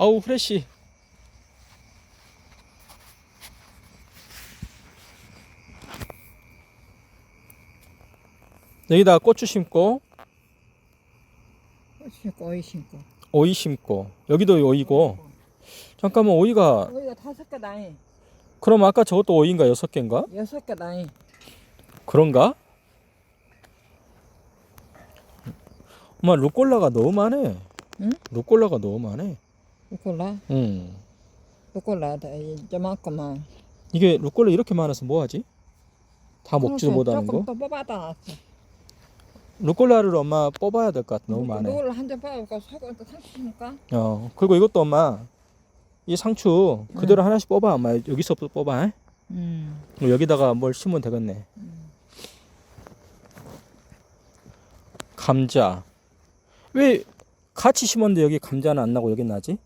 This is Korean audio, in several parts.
아우 후레쉬. 여기다 고추 심고 신고 오이 신고. 오이 심고 여기도 오이고 잠깐만 오이가 오이가 다섯 개 나이. 그럼 아까 저것도 오이인가 여섯 개인가 여섯 개 나이. 그런가? 엄마 루꼴라가 너무 많네. 응? 루꼴라가 너무 많네. 루꼴라? 응. 루꼴라 이만큼만. 이게 루꼴라 이렇게 많아서 뭐 하지? 다 먹지도 못하는 거? 조금 또 뽑아다 놨어. 루꼴라를 엄마 뽑아야 될 것 같아. 너무 많네. 루꼴라 한잔 뽑아볼까? 속을 또 상추니까. 어. 그리고 이것도 엄마 이 상추 그대로 하나씩 뽑아. 엄마 여기서부터 뽑아. 음. 그리고 여기다가 뭘 심으면 되겠네. 감자. 왜 같이 심었는데 여기 감자는 안 나고 여기 나지?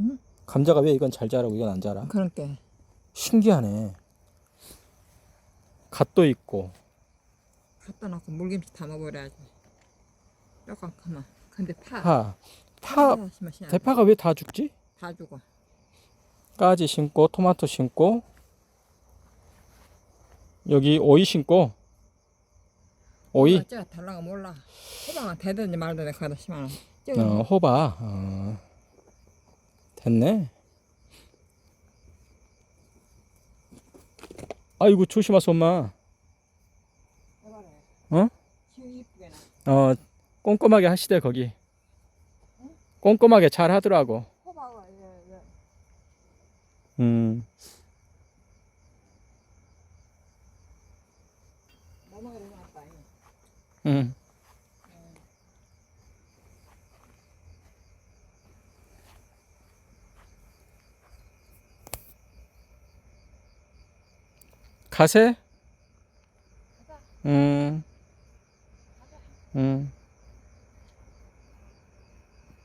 응? 감자가 왜 이건 잘 자라고 이건 안 자라? 그러니까. 신기하네. 갓도 있고. 갖다 놓고 물김치 담아버려야지. 조금 가만. 근데 파. 파. 파. 대파가 왜 다 죽지? 다 죽어. 까지 심고 토마토 심고 여기 오이 심고 오이 찌가 달라가 몰라. 호박은 되든지 말든지 심어놔. 찌가 어, 호박 어. 됐네. 아이고 조심하소 엄마. 어? 어 꼼꼼하게 하시대 거기. 꼼꼼하게 잘 하더라고. 예, 예. 음. 넘어가려 놨다. 음. 가세? 음. 음.